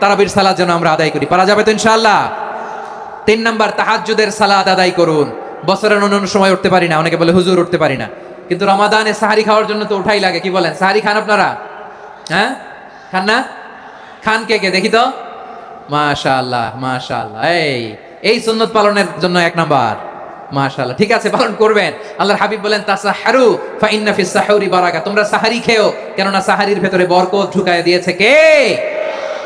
তারাবির সালাদ যেন আমরা আদায় করি। পারা যাবে তো ইনশাআল্লাহ? তিন নাম্বার, তাহাজ্জুদের সালাদ আদায় করুন। বছরের অন্য সময় উঠতে পারি না, অনেকে বলে হুজুর উঠতে পারি না। কিন্তু রমাদানে সাহারি খাওয়ার জন্য তো উঠাই লাগে, কি বলেন? সাহারি খান আপনারা? হ্যাঁ? খান না? খান কে কে? দেখি তো। মাশাআল্লাহ মাশাআল্লাহ। এই এই সুন্নত পালনের জন্য এক নাম্বার। মাশাআল্লাহ, ঠিক আছে, পালন করবেন। আল্লাহর হাবিব বলেন, তাসাহারু ফা ইন্না ফিস সাহুরি বারাকা। তোমরা সাহারি খেও, কেননা সাহারির ভেতরে বরকত ঢুকায় দিয়েছে কে?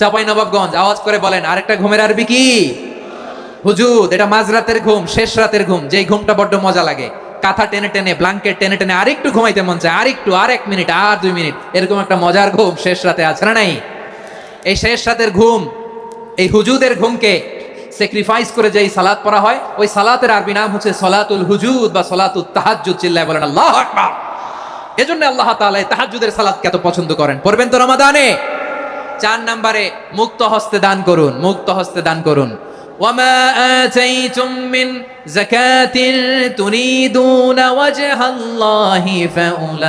চাপাই নবাবগঞ্জ আওয়াজ করে বলেন, আরেকটা ঘুমের আরবি কি? হুজুদ এটা মাঝরাতের ঘুম, শেষ রাতের ঘুম, যেই ঘুমটা বড্ড মজা লাগে। কাঁথা টেনে টেনে, ব্লাঙ্কেট টেনে টেনে আরেকটু ঘুমাইতে মন চায়, আরেকটু, আর এক মিনিট, আর দুই মিনিট। এরকম একটা মজার ঘুম শেষ রাতে আছে না নাই? এই শেষ রাতের ঘুম, এই হুজুদের ঘুমকে স্যাক্রিফাইস করে যেই সালাত পড়া হয়, ওই সালাতের আরবি নাম হচ্ছে সলাতুল হুজুদ বা সলাতুল তাহাজ্জুদ চিল্লায় বলেন, আল্লাহ এজন্য আল্লাহ তাআলা এই তাহাজ্জুদের সালাতকে এত পছন্দ করেন। পড়বেন তো রমাদানে? চার নম্বরে মুক্ত হস্তে দান করুন মুক্ত হস্তে দান করুন وما آتيتم من زكاة تريدون وجه الله فأولئك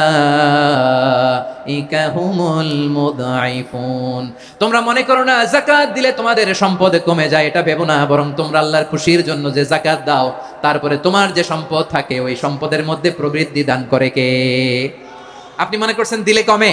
هم المضعفون তোমরা মনে করো না জাকাত দিলে তোমাদের সম্পদ কমে যায় এটা ভেবো না বরং তোমরা আল্লাহর খুশির জন্য যে জাকাত দাও তারপরে তোমার যে সম্পদ থাকে ওই সম্পদের মধ্যে প্রবৃদ্ধি দান করে কে আপনি মনে করছেন দিলে কমে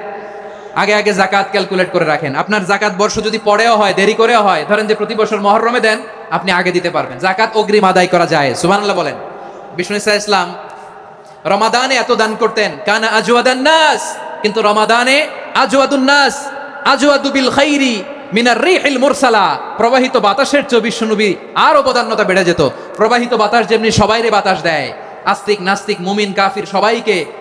আগে আগে জাকাত ক্যালকুলেট করে রাখেন। আপনার জাকাত বর্ষ যদি পরেও হয়, দেরি করেও হয়, ধরেন যে প্রতি বছর মহরমে দেন, আপনি আগে দিতে পারবেন। জাকাত অগ্রিম আদায় করা যায় সুবহানাল্লাহ বলেন। বিষ্ণু ইসা ইসলাম, রমাদানে এত দান করতেন, কানা আজওয়াদান নাস কিন্তু রমাদানে আজওয়াদুন নাস আজওয়াদু বিল খাইরি মিনার রিহিল মুরসালা প্রবাহিত বাতাসের চেয়ে বিশ্বনবী আর অবদান্যতা বেড়ে যেত। প্রবাহিত বাতাস যেমনি সবাইরে বাতাস দেয়, আস্তিক নাস্তিক, মুমিন, কাফির সবাইকে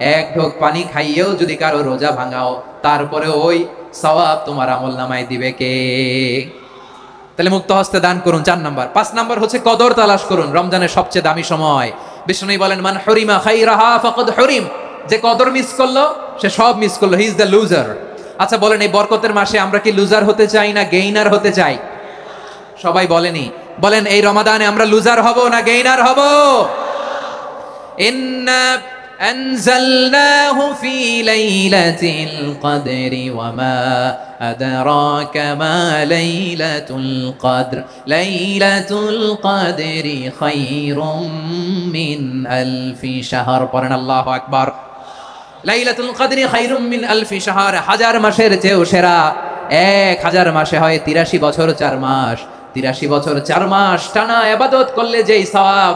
এক ঢোক পানি খাইয়েও যদি কারও রোজা ভাঙাও তারপরে ওই সওয়াব তোমার আমল নামায় দিবে কে? তাহলে মুক্ত হস্তে দান করুন, চার নাম্বার। পাঁচ নাম্বার হচ্ছে কদর তালাশ করুন, রমজানের সবচেয়ে দামি সময়। বিষ্ণুই বলেন, মান হরিমা খাই রাহা ফকদ হরিম। যে কদর মিস করল, সে সব মিস করল, হি ইজ দ্য লুজার। আচ্ছা বলেন, এই বরকতের মাসে আমরা কি লুজার হতে চাই না গেইনার হতে চাই? সবাই বলেনি। বলেন, এই রমাদানে আমরা লুজার হব না গেইনার হব? ইন্না أنزلناه في ليلة القدر وما أدراك ما ليلة القدر ليلة القدر خير من ألف شهر قرن الله أكبر লাইলাতুল কদরি খাইরুম মিন আলফি শাহর হাজার মাসের চেয়েও সেরা এক হাজার মাসে হয় তিরাশি বছর চার মাস তিরাশি বছর চার মাস টানা আবাদত করলে যেই সওয়াব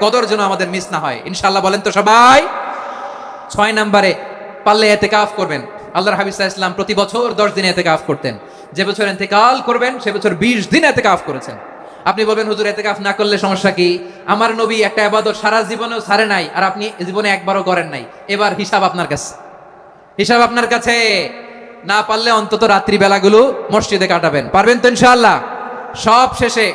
কদর যেন আমাদের মিস না হয়। ইনশাল্লাহ বলেন তো সবাই। ছয় নম্বরে, পারলে এতে কাফ করবেন। আল্লাহর হাবিজ ইসলাম প্রতি বছর দশ দিনে এতে কাফ করতেন। যে বছর এতে কাল করবেন, সে বছর বিশ দিন এতে কাফ করেছেন। আপনি বলবেন, হুজুর এতে কাফ না করলে সমস্যা কি? আমার নবী একটা আবাদত সারা জীবনেও ছাড়ে নাই, আর আপনি জীবনে একবারও করেন নাই। এবার হিসাব আপনার কাছে। হিসাব আপনার কাছে। না পারলে অন্তত রাত্রি বেলাগুলো মসজিদে কাটাবেন। পারবেন তো ইনশাআল্লাহ? সব শেষে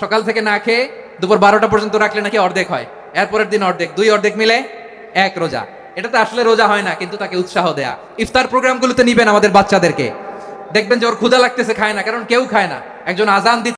সকাল থেকে না খেয়ে দুপুর বারোটা পর্যন্ত রাখলে নাকি অর্ধেক হয়। এরপরের দিন অর্ধেক। দুই অর্ধেক মিলে এক রোজা। এটা তো আসলে রোজা হয় না, কিন্তু তাকে উৎসাহ দেয়া। ইফতার প্রোগ্রামগুলোতে নিবেন আমাদের বাচ্চাদেরকে। দেখবেন যে ওর ক্ষুধা লাগতেছে, খায় না, কারণ কেউ খায় না। একজন আজান দিচ্ছে